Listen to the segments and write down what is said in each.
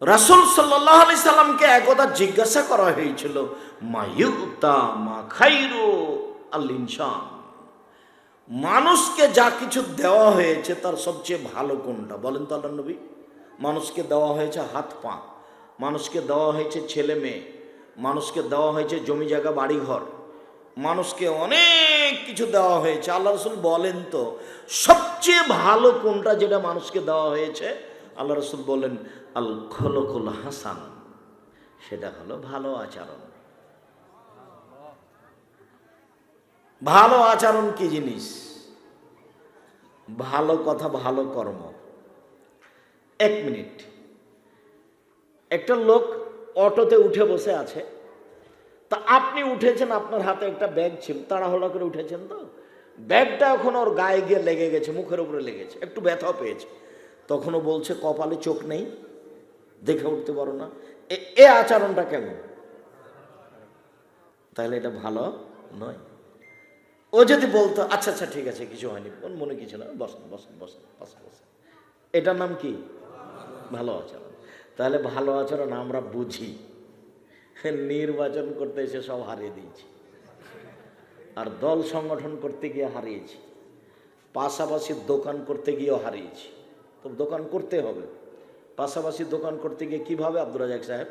রাসুল সাল্লাহ সাল্লামকে একদা জিজ্ঞাসা করা হয়েছিল মায়ুতা মা খাইরু আল মানুষকে যা কিছু দেওয়া হয়েছে তার সবচেয়ে ভালো কোনটা? বলেন তো আল্লাহ নবী। মানুষকে দেওয়া হয়েছে হাত, পা। মানুষকে দেওয়া হয়েছে ছেলে, মেয়ে। মানুষকে দেওয়া হয়েছে জমি, জায়গা, বাড়িঘর। মানুষকে অনেক কিছু দেওয়া হয়েছে। আল্লাহ রসুল বলেন তো, সবচেয়ে ভালো কোনটা যেটা মানুষকে দেওয়া হয়েছে? আল্লাহ রসুল বলেন আল খলকুল হাসান সেটা হলো ভালো আচরণ। ভালো আচরণ কি জিনিস? ভালো কথা, ভালো কর্ম। এক মিনিট। একটা লোক অটোতে উঠে বসে আছে। তা আপনি উঠেছেন, আপনার হাতে একটা ব্যাগ ছিল, তাড়াহুড়া করে উঠেছেন তো? ব্যাগটা এখন ওর গায়ে গিয়ে লেগে গেছে, মুখের উপরে লেগেছে, একটু ব্যথাও পেয়েছে। তখনও বলছে, কপালে চোখ নেই? দেখে উঠতে পারো না। এ- আচরণটা কেমন? তাহলে এটা ভালো নয়। ও যদি বলতো আচ্ছা আচ্ছা ঠিক আছে, কিছু হয়নি, ওর মনে কিছু না, বসেন বসেন বসেন বসেন বসেন। এটার নাম কি? ভালো আচরণ। তাহলে ভালো আচরণ আমরা বুঝি। নির্বাচন করতে এসে সব হারিয়ে দিয়েছি। আর দল সংগঠন করতে গিয়ে হারিয়েছি। পাশাপাশি দোকান করতে গিয়েও হারিয়েছি। তো দোকান করতে হবে। পাশাপাশি দোকান করতে গিয়ে কীভাবে আব্দুর রাজাক সাহেব?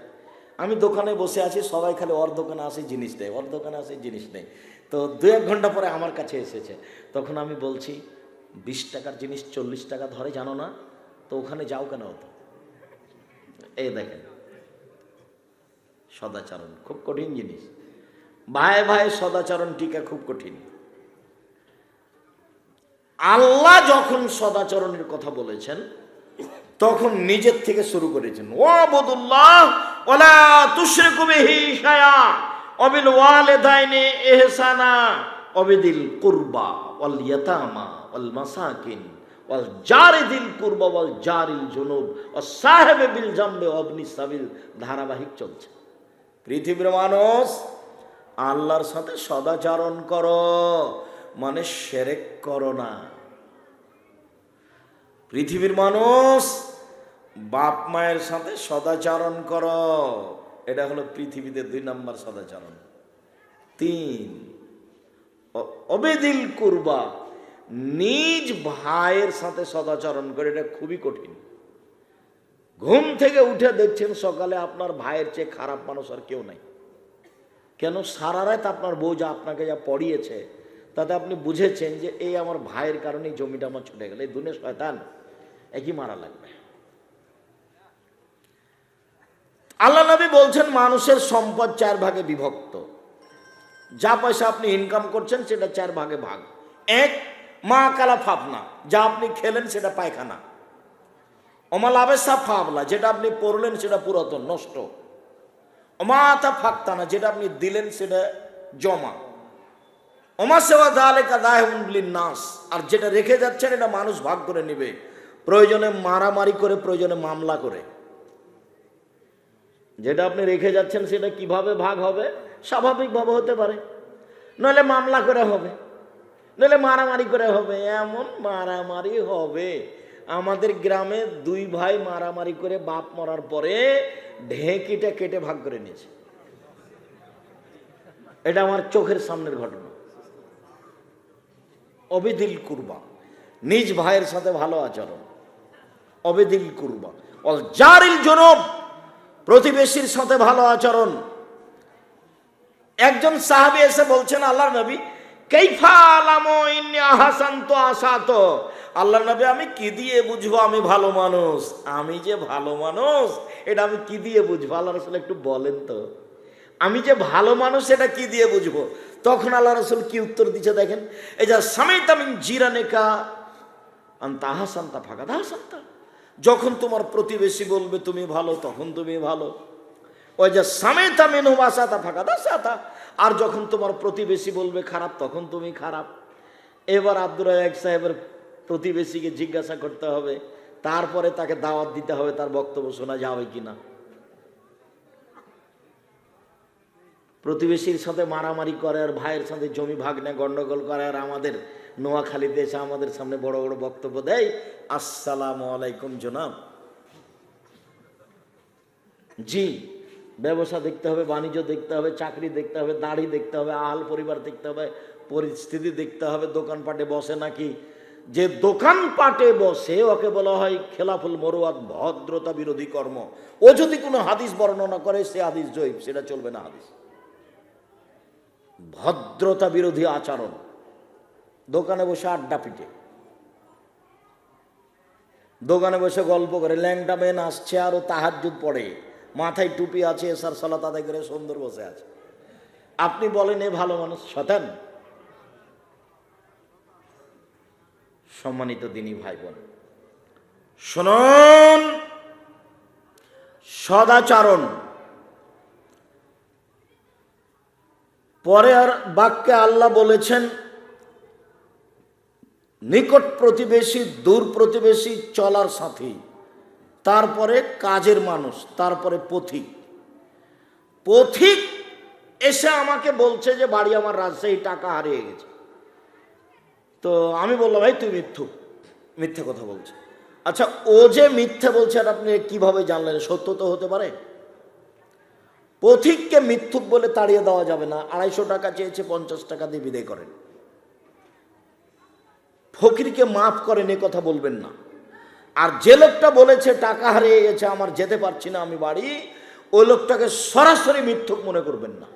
আমি দোকানে বসে আছি, সবাই খালি ওর দোকানে আসে জিনিস নেই ওর দোকানে আসে জিনিস নেই তো দু এক ঘণ্টা পরে আমার কাছে এসেছে। তখন আমি বলছি, বিশ টাকার জিনিস চল্লিশ টাকা ধরে, জানো না? তো ওখানে যাও কেন হতো এই দেখেন, সদাচরণ, খুব কঠিন জিনিস। ভাই ভাই, সদাচরণ টিকা খুব কঠিন। আল্লাহ যখন সদাচরণের কথা বলেছেন তখন নিজের থেকে শুরু করেছেন। ও বদুল্লাহ ওলা তুশরিকু বিহি শায়া, অবিল ওয়ালিদাইনি ইহসানা, অবিদিল কুরবা ওয়াল ইয়াতামা ওয়াল মাসাকিন ওয়াল জারিদিল কুরবা ওয়াল জারিল জুনুব ও সাহেবে বিল জামবে অবনি সাবিল। ধারাবাহিক চলছে। পৃথিবীর মানুষ, আল্লাহর সাথে সদাচরণ করো মানে সেরেক করো না। পৃথিবীর মানুষ বাপ মায়ের সাথে সদাচরণ কর। এটা হলো পৃথিবীতে দুই নম্বর সদাচারণ। তিন অবেদিল কুরবা, নিজ ভাইয়ের সাথে সদাচরণ করে। এটা খুবই কঠিন। ঘুম থেকে উঠে দেখছেন সকালে আপনার ভাইয়ের চেয়ে খারাপ মানুষ আর কেউ নাই। কেন? সারা রাত আপনার বউ যা আপনাকে যা পড়িয়েছে, তাতে আপনি বুঝেছেন যে এই আমার ভাইয়ের কারণেই জমিটা আমার ছুটে গেল। এই দুনে শয়তান। একই মারা লাগবে। আল্লাহ নবী বলছেন, মানুষের সম্পদ চার ভাগে বিভক্ত। যা পয়সা আপনি ইনকাম করছেন, সেটা চার ভাগে ভাগ। এক, মা কালা ফাপনা যা আপনি খেলেন, সেটা পায়খানা। অমাল আবেসা ফাবলা, যেটা আপনি পড়লেন, সেটা পুরাতন, নষ্ট। অমাতা ফাক্তানা, যেটা আপনি দিলেন, সেটা জমা। অমা সেবা দালে কাদায় নাস আর যেটা রেখে যাচ্ছেন, এটা মানুষ ভাগ করে নেবে। প্রয়োজনে মারামারি করে, প্রয়োজনে মামলা করে। যেটা আপনি রেখে যাচ্ছেন, সেটা কীভাবে ভাগ হবে? স্বাভাবিকভাবে হতে পারে। নইলে মামলা করে হবে। নইলে মারামারি করে হবে। এমন মারামারি হবে, আমাদের গ্রামে দুই ভাই মারামারি করে বাপ মরার পরে ঢেঁকিটা কেটে ভাগ করে নিয়েছে। এটা আমার চোখের সামনের ঘটনা। অবিদিল কুরবা, নিজ ভাইয়ের সাথে ভালো আচরণ। অবেদিল কুরবা। অল জারিল জনব, প্রতিবেশীর সাথে ভালো আচরণ। একজন সাহাবি এসে বলছেন আল্লাহ নবী আল্লাহ নবী, আমি কি দিয়ে বুঝব? আমি ভালো মানুষ। আমি যে ভালো মানুষ, এটা আমি কি দিয়ে বুঝব? আল্লাহ রসুল একটু বলেন তো। আমি যে ভালো মানুষ এটা কি দিয়ে বুঝব? তখন আল্লাহ রসুল কি উত্তর দিচ্ছে দেখেন? এই যা সামেত আমি জিরানেকা আন্তা হাসান্তা ফাঁকা হাসান্তা যখন তোমার প্রতিবেশী বলবে, তুমি ভালো, তখন তুমি ভালো। ওই যে, সামেতা মেনু বাসাতা ফাঁকা দাসাতা আর যখন তোমার প্রতিবেশী বলবে, খারাপ, তখন তুমি খারাপ। এবার আব্দুর এক সাহেবের প্রতিবেশীকে জিজ্ঞাসা করতে হবে, তারপরে তাকে দাওয়াত দিতে হবে, তার বক্তব্য শোনা যাবে কিনা। প্রতিবেশীর সাথে মারামারি করে, আর ভাইয়ের সাথে জমি ভাগ নেয় গন্ডগোল করে, আর আমাদের নোয়াখালীতে এসে আমাদের সামনে বড় বড় বক্তব্য দেয়, আসসালামু আলাইকুম জনাব। জি, ব্যবসা দেখতে হবে, বাণিজ্য দেখতে হবে, চাকরি দেখতে হবে, দাড়ি দেখতে হবে, আহাল পরিবার দেখতে হবে, পরিস্থিতি দেখতে হবে দোকানপাটে বসে নাকি? যে দোকানপাটে বসে, ওকে বলা হয় খেলাফুল মরুয়াত ভদ্রতা বিরোধী কর্ম। ও যদি কোনো হাদিস বর্ণনা করে, সে হাদিস জয়ীব, সেটা চলবে না হাদিস। ভদ্রতা বিরোধী আচরণ। দোকানে বসে আড্ডা পিটে। দোকানে বসে গল্প করে, ল্যাংটা মেন আসছে আর ও তাহাজুদ পড়ে। মাথায় টুপি আছে, এসার সালাত আদায় করে সুন্দর বসে আছে। আপনি বলেন, এ ভালো মানুষ শতান সম্মানিত দিনী ভাই বোন শুনুন, সদাচরণ। পরে আর বাক্যে আল্লাহ বলেছেন নিকট প্রতিবেশী, দূর প্রতিবেশী, চলার সাথী। তারপরে কাজের মানুষ, তারপরে পথিক। পথিক এসে আমাকে বলছে যে, বাড়ি আমার রাজশাহী, টাকা হারিয়ে গেছে। তো আমি বললাম ভাই তুই মিথ্যু, মিথ্যে কথা বলছে আচ্ছা ও যে মিথ্যে বলছে আর আপনি কীভাবে জানলেন? সত্য তো হতে পারে। পথিককে মিথ্যুক বলে তাড়িয়ে দেওয়া যাবে না। আড়াইশো টাকা চেয়েছে, পঞ্চাশ টাকা দিয়ে বিদায় করেন। ফকিরকে মাফ করেন, এ কথা বলবেন না। আর যে লোকটা বলেছে, টাকা হারিয়ে গেছে, আমার যেতে পারছি না, আমি বাড়ি, ওই লোকটাকে সরাসরি মিথ্যুক মনে করবেন না।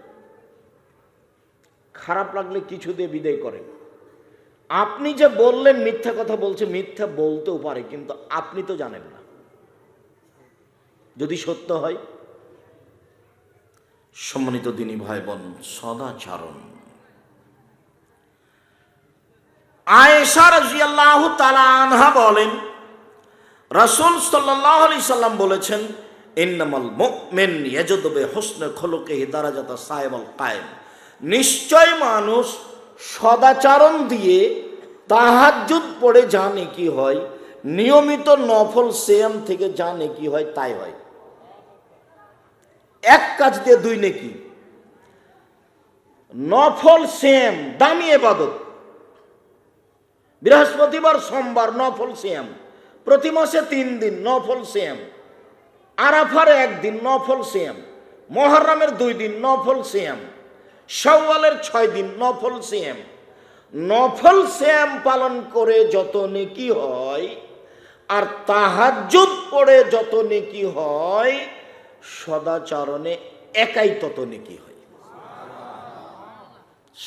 খারাপ লাগলে কিছু দিয়ে বিদায় করেন। আপনি যে বললেন, মিথ্যা কথা বলছে, মিথ্যা বলতেও পারে, কিন্তু আপনি তো জানেন না। যদি সত্য হয়, সম্মানিত দিনী ভাই বোন, সদাচরণ। আয়েশা রাজিয়াল্লাহু তাআলা আনহা বলেন, রাসূল সাল্লাম বলেছেন কায়েম। নিশ্চয় মানুষ সদাচরণ দিয়ে তাহাজ্জুদ পড়ে জানে কি হয়, নিয়মিত নফল সেম থেকে জানে কি হয়, তাই হয়। এক কাজ দিয়ে দুই নেকি। নফল সেম দামি এবাদত বৃহস্পতিবার, সোমবার, নফল সেম প্রতি মাসে তিন দিন নফল সেম আরাফার একদিন নফল সেম মহরমের দুই দিন নফল সেম সওয়ালের ছয় দিন নফল সেম নফল সেম পালন করে যত নেকি হয়, আর তাহাজ্জুদ পড়ে যত নেকি হয়, সদাচরণে একাই তত নেকি হয়।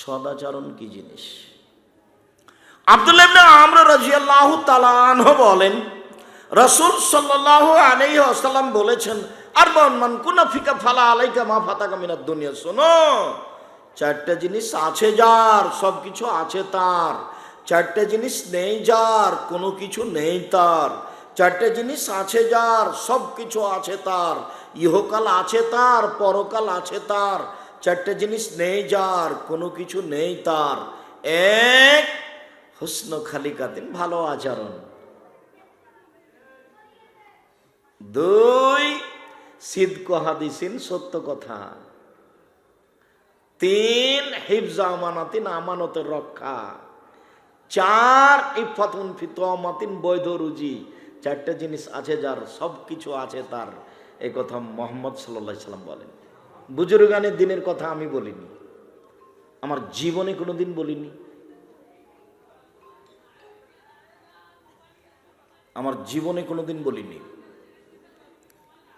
সদাচরণ কি জিনিস? আব্দুল্লাহ ইবনে আমর রাদিয়াল্লাহু তাআলা বলেন, রাসূল সাল্লাল্লাহু আলাইহি ওয়াসাল্লাম বলেছেন, আর মান কুনা ফিকা ফালা আলাইকা মা ফাতাকা মিনাদ দুনিয়া। শোনো, চারটা জিনিস আছে যার সব কিছু আছে তার। চারটা জিনিস নেই যার, কোনো কিছু নেই তার। চারটে জিনিস আছে যার সব কিছু আছে তার। ইহকাল আছে তার, পরকাল আছে তার। চারটে জিনিস নেই যার, কোনো কিছু নেই তার। এক হুসন খালিকাতিন ভালো আচরণ। দুই, সিদ্ক হাদিসিন সত্য কথা। তিন, হিফজা আমানাতিন আমানতের রক্ষা। চার, ইফাতুন ফিতমাতিন বৈধ রুজি। চারটে জিনিস আছে যার সব কিছু আছে তার। এই কথা মোহাম্মদ সাল্লাহ সাল্লাম বলেন। বুজুর্গানের দিনের কথা আমি বলিনি। আমার জীবনে কোনো দিন বলিনি। আমার জীবনে কোনো দিন বলিনি।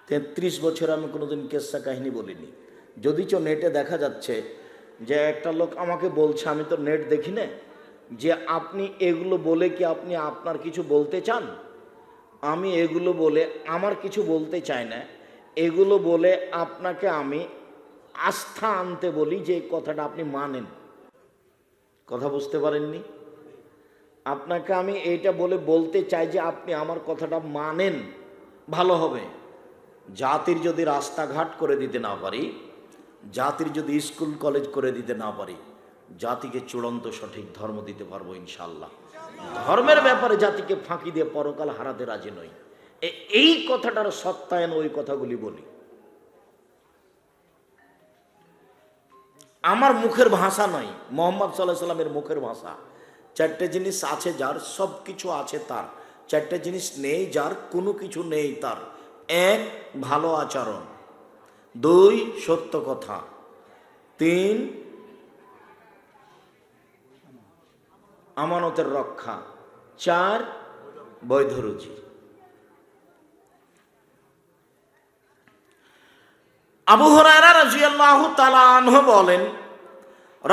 তেত্রিশ বছর আমি কোনোদিন কেসা কাহিনী বলিনি। যদিচ নেটে দেখা যাচ্ছে যে একটা লোক আমাকে বলছে, আমি তো নেট দেখি না। যে আপনি এগুলো বলে কি আপনি আপনার কিছু বলতে চান? আমি এগুলো বলে আমার কিছু বলতে চাই না। এগুলো বলে আপনাকে আমি আস্থা আনতে বলি যে কথাটা আপনি মানেন। কথা বুঝতে পারেননি? আপনাকে আমি এইটা বলে বলতে চাই যে আপনি আমার কথাটা মানেন, ভালো হবে। জাতির যদি রাস্তাঘাট করে দিতে না পারি, জাতির যদি স্কুল, কলেজ করে দিতে না পারি, জাতিকে চূড়ান্ত সঠিক ধর্ম দিতে পারব ইনশাল্লাহ ধর্মের ব্যাপারে জাতিকে ফাঁকি দিয়ে পরকাল হারাতে রাজি নই। এই কথাটার সত্যায়ন ওই কথাগুলি বলি। আমার মুখের ভাষা নয়, মোহাম্মদ সাল্লাহ সাল্লামের মুখের ভাষা। চারটে জিনিস আছে যার, সব কিছু আছে তার। চারটে জিনিস নেই যার, কোনো কিছু নেই তার। এক, ভালো আচরণ। দুই, সত্য কথা। তিন, আমানতের রক্ষা। চার, বৈধ রুজি। আবু হরারা তাআলা আনহু বলেন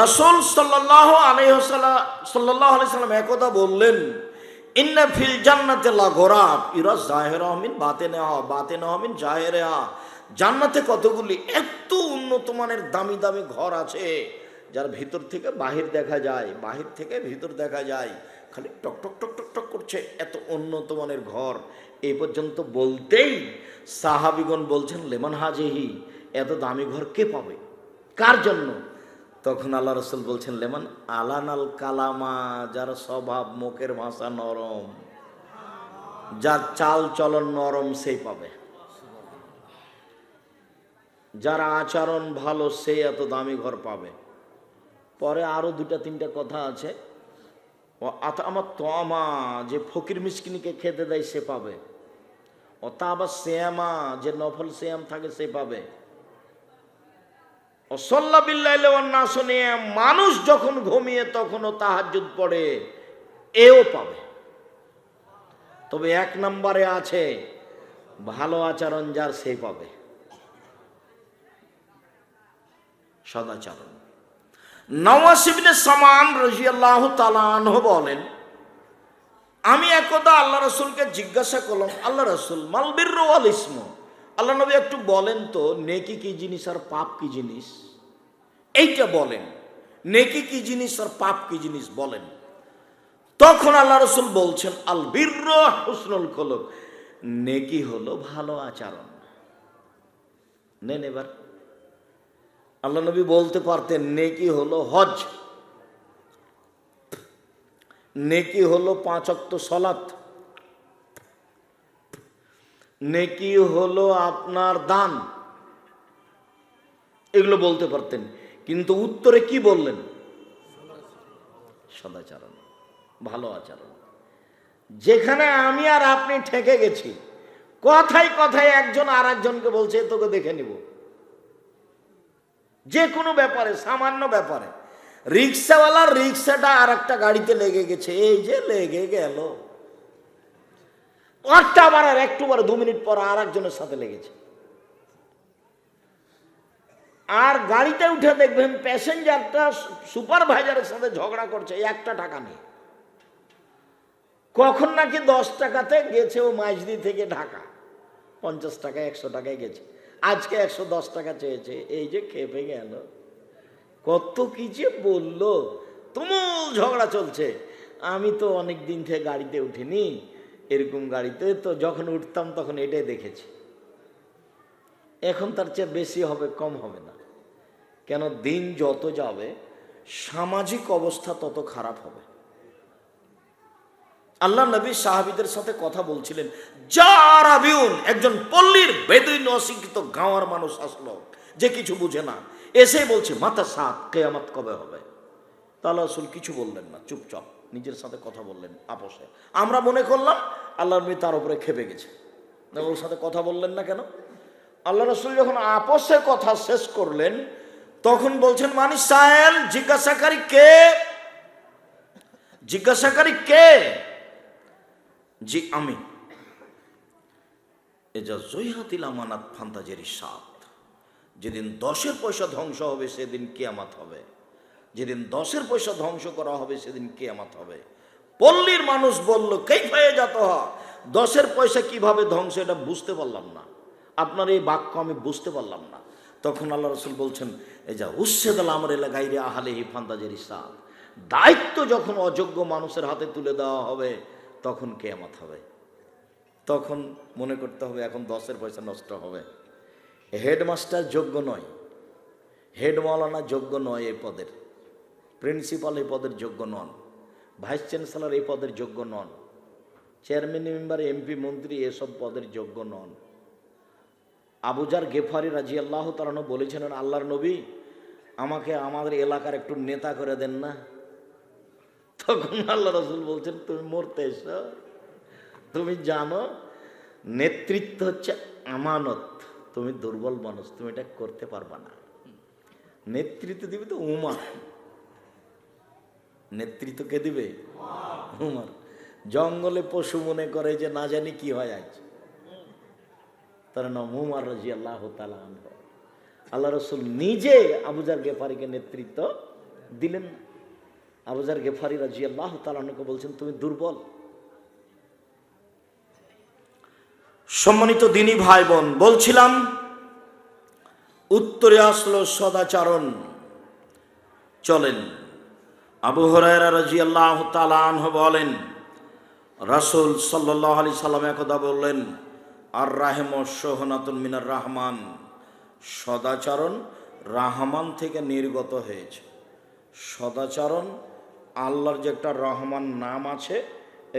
রাসূল সাল্লাল্লাহু আলাইহি ওয়াসাল্লাম, সাল্লাল্লাহু আলাইহি সাল্লাম একদা বললেন, ইন্না ফিল জান্নাতে লাগরাব। ইরা জাহিরা মিন বাতিনাহা বাতিনাহা মিন জাহিরা। জান্নাতে কতগুলি এত উন্নত মানের দামি দামি ঘর আছে, যার ভিতর থেকে বাহির দেখা যায়, বাহির থেকে ভিতর দেখা যায়, খালি টক টক টক টক টক করছে এত উন্নত মানের ঘর। এই পর্যন্ত বলতেই সাহাবিগণ বলছেন, লেমন হাজেহি, এত দামি ঘর কে পাবে? কার জন্য? তখন আল্লাহ রসুল বলছেন, লেমন আলানাল কালামা, যার স্বভাব মুখের ভাষা নরম, যার চাল চলন নরম, সেই পাবে। যার আচরণ ভালো, সে এত দামি ঘর পাবে। পরে আরও দুটা তিনটা কথা আছে। ও আত আমার তমা যে ফকির মিসকিনকে খেতে দেয়, সে পাবে। ও তা আবার শ্যামা যে নফল শ্যাম থাকে, সে পাবে। ও সল্লা বিল্লাহ না শুনে মানুষ যখন ঘুমিয়ে তখনও তাহাজুদ পড়ে, এও পাবে। তবে এক নম্বরে আছে, ভালো আচরণ যার সে পাবে। সদাচরণ। নওয়াসিবিনে সামান রাজিয়াল্লাহ তালানহ বলেন, আমি একদা আল্লাহ রসুলকে জিজ্ঞাসা করলাম, আল্লাহ রসুল মালবির ইসম? আল্লাহ নবী একটু বলেন তো, নেকি কি জিনিস আর পাপ কি জিনিস? এইটা বলেন। নেকি কি জিনিস আর পাপ কি জিনিস বলেন। তখন আল্লাহ রসুল বলছেন, আল বীর হুসনুল খোলক। নেকি হলো ভালো আচরণ। নেন এবার। আল্লাহ নবী বলতে পারতেন, নেকি হলো হজ। নেকি হলো পাঁচ অক্ত সলাত। নেকি হলো আপনার দান। এগুলো বলতে পারতেন। কিন্তু উত্তরে কি বললেন? সদাচরণ, ভালো আচরণ। যেখানে আমি আর আপনি ঠেকে গেছি, কথায় কথায় একজন আর একজনকে বলছে তোকে দেখে নিব। যে কোনো ব্যাপারে, সামান্য ব্যাপারে। রিক্সাওয়ালার রিক্সাটা আর একটা গাড়িতে লেগে গেছে, এই যে লেগে গেল। আটটা আবার আর একটু পরে, দু মিনিট পর আর একজনের সাথে লেগেছে। আর গাড়িতে উঠে দেখবেন প্যাসেঞ্জারটা সুপারভাইজারের সাথে ঝগড়া করছে একটা টাকা নেই। কখন নাকি দশ টাকাতে গেছে ও মাইজদি থেকে ঢাকা। পঞ্চাশ টাকা, একশো টাকায় গেছে। আজকে একশো দশ টাকা চেয়েছে, এই যে খেপে গেল। কত কি যে বলল, তুমুল ঝগড়া চলছে। আমি তো অনেক দিন থেকে গাড়িতে উঠিনি, এরকম গাড়িতে তো যখন উঠতাম তখন এটাই দেখেছি। এখন তার চেয়ে বেশি হবে, কম হবে না। কেন? দিন যত যাবে, সামাজিক অবস্থা তত খারাপ হবে। আল্লাহ নবী সাহাবিদের সাথে কথা বলছিলেন যারা বিউন একজন পল্লীর বেদুইন অশিক্ষিত গাঁওয়ার মানুষ আসলো, যে কিছু বুঝে না। এসে বলছে, মাতা সাত, কেয়ামাত কবে হবে? তাহলে আসল কিছু বললেন না, চুপচাপ নিজের সাথে কথা বললেন, আপোষে। আমরা মনে করলাম আল্লাহ নবী তার উপরে খেপে গেছে। ওর সাথে কথা বললেন না কেন? আল্লাহ রসুল যখন আপোষে কথা শেষ করলেন, তখন বলছেন, মানিস সাহেল জিজ্ঞাসাকারী কে? জিজ্ঞাসাকারী কে? জি, আমি। এজা জৈহাতিল সাত। যেদিন দশের পয়সা ধ্বংস হবে, সেদিন কেয়ামাত হবে। যেদিন দশের পয়সা ধ্বংস করা হবে, সেদিন কেয়ামাত হবে। পল্লীর মানুষ বলল কেই হয়ে যেত দশের পয়সা কীভাবে ধ্বংস, এটা বুঝতে পারলাম না। আপনার এই বাক্য আমি বুঝতে পারলাম না। তখন আল্লাহ রসুল বলছেন, এই যা উচ্ছেদ আমার এলাকায় রে আহালে হি ফান্তাজের সাত দায়িত্ব যখন অযোগ্য মানুষের হাতে তুলে দেওয়া হবে, তখন কেয়ামত হবে। তখন মনে করতে হবে, এখন দশের পয়সা নষ্ট হবে। হেডমাস্টার যোগ্য নয়। হেড যোগ্য নয় এই পদের। প্রিন্সিপাল এই পদের যোগ্য নন। ভাইস চ্যান্সেলর এই পদের যোগ্য নন। চেয়ারম্যান, মেম্বার, এমপি, মন্ত্রী এসব পদের যোগ্য নন। আবুজার গেফারি রাজি আল্লাহ তালানো বলেছিলেন, আল্লাহর নবী, আমাকে আমাদের এলাকার একটু নেতা করে দেন না। তখন আল্লাহ রসুল বলছেন, তুমি মরতে এসো। তুমি জানো, নেতৃত্ব হচ্ছে আমানত। তুমি দুর্বল মানুষ, তুমি এটা করতে পারবা না। নেতৃত্ব দিবে তো উমার। নেতৃত্ব কে দিবে? উমার। জঙ্গলে পশু মনে করে যে না জানি কি হয় আজ। তার নাম উমার রাজি আল্লাহ তালা আল্লাহ রসুল নিজে আবুজার গেফারিকে নেতৃত্ব দিলেন। না আবুজার গেফারি রাজি আল্লাহ তালাকে বলছেন, তুমি দুর্বল। সম্মানিত দিনী ভাই বোন বলছিলাম, উত্তরে আসলো সদাচারণ। চলেন, আবু হরাইরা রাজি আল্লাহ বলেন, রাসুল সাল্লাহ আলি সাল্লাম একদা বললেন আর রাহেম সোহনাতুন মিনার রহমান। সদাচরণ রাহমান থেকে নির্গত হয়েছে। সদাচরণ আল্লাহর যে একটা রহমান নাম আছে,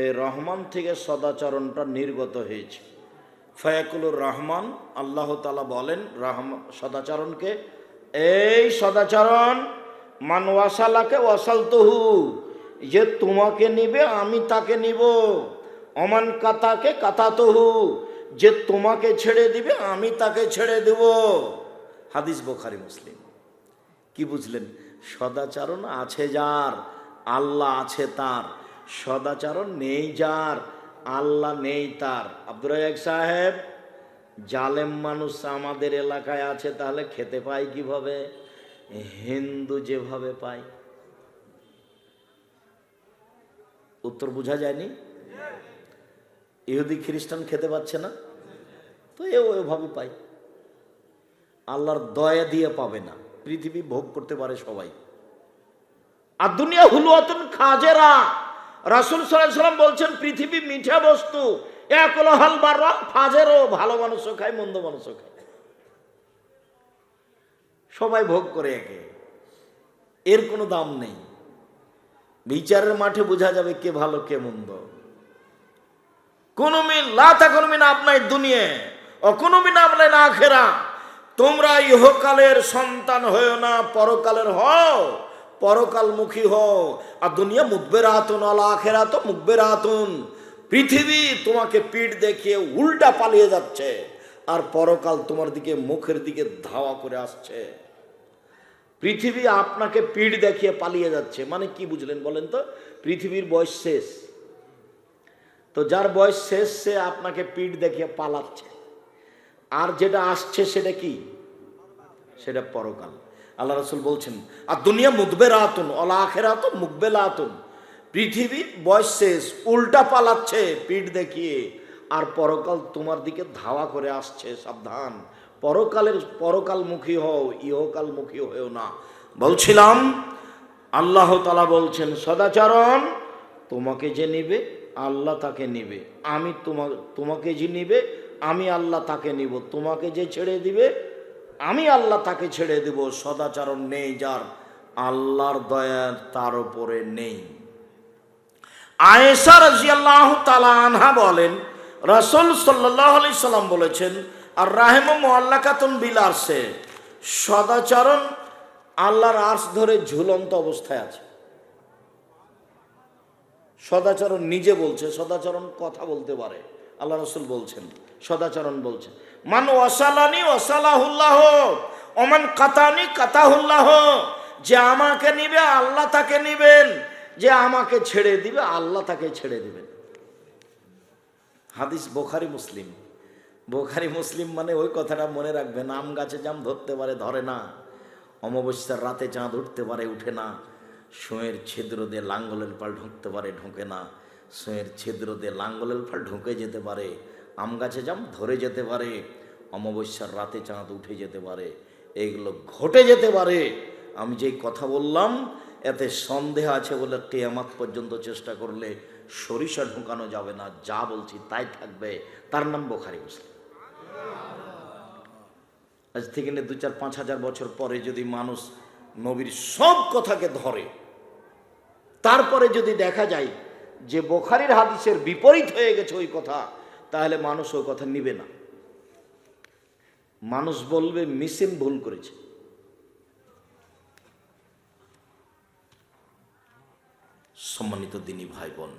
এই রহমান থেকে সদাচরণটা নির্গত হয়েছে। ফয়াকুলুর রহমান, আল্লাহ তালা বলেন, রহম, সদাচরণকে, এই সদাচরণ, মান ওয়াসালাকে ওয়াসাল তহু যে তোমাকে নিবে আমি তাকে নিব। অমান কাতাকে কাতা তহু যে তোমাকে ছেড়ে দিবে, আমি তাকে ছেড়ে দেব। হাদিস বোখারি, মুসলিম। কি বুঝলেন? সদাচারণ আছে যার, আল্লাহ আছে তার। সদাচরণ নেই যার, আল্লাহ নেই তার। আব্দুর সাহেব, জালেম মানুষ আমাদের এলাকায় আছে, তাহলে খেতে পায় কীভাবে? হিন্দু যেভাবে পায়। উত্তর বোঝা যায়নি? ইহুদি খ্রিস্টান খেতে পাচ্ছে না? তো এ ওইভাবে পাই আল্লাহর দয়া দিয়ে পাবে না। পৃথিবী ভোগ করতে পারে সবাই। আর দুনিয়া হুলুয়াতুন খাজেরা। রাসুল সাল্লাম বলছেন, পৃথিবী মিঠা বস্তু। একল হাল বার ফাজেরও। ভালো মানুষও খায়, মন্দ মানুষও খায়। সবাই ভোগ করে একে। এর কোনো দাম নেই। বিচারের মাঠে বোঝা যাবে কে ভালো, কে মন্দ। কোনো মিন লাথা কোনো মিন আপনার দুনিয়া। ও কোনো মিন আপনার না আখেরা। তোমরা ইহকালের সন্তান হয়েও না, পরকালের হও, পরকালমুখী হও। আর দুনিয়া মুখবের আতুন আলা আখেরা তো মুখবের আতুন পৃথিবী তোমাকে পিঠ দেখিয়ে উল্টা পালিয়ে যাচ্ছে, আর পরকাল তোমার দিকে, মুখের দিকে ধাওয়া করে আসছে। পৃথিবী আপনাকে পিঠ দেখিয়ে পালিয়ে যাচ্ছে। মানে কি বুঝলেন বলেন তো? পৃথিবীর বয়স শেষ। তো যার বয়স শেষ, সে আপনাকে পিঠ দেখিয়ে পালাচ্ছে। আর যেটা আসছে সেটা কি? সেটা পরকাল। আল্লাহ রসুল বলছেন, আর দুনিয়া মুদবে রাতুন অলা আখেরাতুন মুখবে লাতুন পৃথিবী বয়স শেষ, উল্টা পালাচ্ছে পিঠ দেখিয়ে। আর পরকাল তোমার দিকে ধাওয়া করে আসছে, সাবধান। পরকালের, পরকালমুখী হও, ইহকালমুখী হয়েও না। বলছিলাম, আল্লাহ তালা বলছেন, সদাচরণ তোমাকে যে নিবে আল্লাহ তাকে নিবে। আমি তোমা, তোমাকে যে নিবে, আমি আল্লাহ তাকে নিব। তোমাকে যে ছেড়ে দিবে, আমি আল্লাহ তাকে ছেড়ে দেব। সদাচরণ নেই যার, আল্লাহর দয়া তার উপরে নেই। আয়েশা রাজিয়াল্লাহ তালা আনহা বলেন, রসুল সাল্লাহ আলি সাল্লাম বলেছেন আর রাহেম মোয়াল্লাকাতুন বিলাসে সদাচরণ আল্লাহর আর্স ধরে ঝুলন্ত অবস্থায় আছে। সদাচরণ নিজে বলছে, সদাচরণ কথা বলতে পারে। আল্লাহ রসুল বলছেন, সদাচরণ বলছে। মান ওয়াসালানি ওয়াসালাহুল্লাহ, ওমান কাতানি কাতাহুল্লাহ, যে আমাকে নিবে আল্লাহ তাকে নিবেন, যে আমাকে ছেড়ে দিবে আল্লাহ তাকে ছেড়ে দিবেন। হাদিস বোখারি মুসলিম। বোখারি মুসলিম মানে ওই কথাটা মনে রাখবেন, আম গাছে জাম ধরতে পারে, ধরে না। অমাবস্যার রাতে চাঁদ উঠতে পারে, উঠে না। সোঁয়ের ছিদ্র দিয়ে লাঙ্গলের পাল ঢুকতে পারে, ঢুকে না। সোঁয়ের ছিদ্র দিয়ে লাঙ্গলের ফাল ঢুকে যেতে পারে। আম গাছে জাম ধরে যেতে পারে। অমাবস্যার রাতে চাঁদ উঠে যেতে পারে। এইগুলো ঘটে যেতে পারে। আমি যেই কথা বললাম, এতে সন্দেহ আছে বলে কেয়ামাত পর্যন্ত চেষ্টা করলে সরিষা ঢুকানো যাবে না। যা বলছি তাই থাকবে। তার নাম বোখারি মুসলিম। আজ থেকে দু চার পাঁচ হাজার বছর পরে যদি মানুষ নবীর সব কথাকে ধরে তারপরে যদি দেখা যায় যে বোখারির হাদিসের বিপরীত হয়ে গেছে ওই কথা, তাহলে মানুষ ওই কথা নিবে না। মানুষ বলবে মিসিম ভুল করেছে। সম্মানিত দিনী ভাই বোন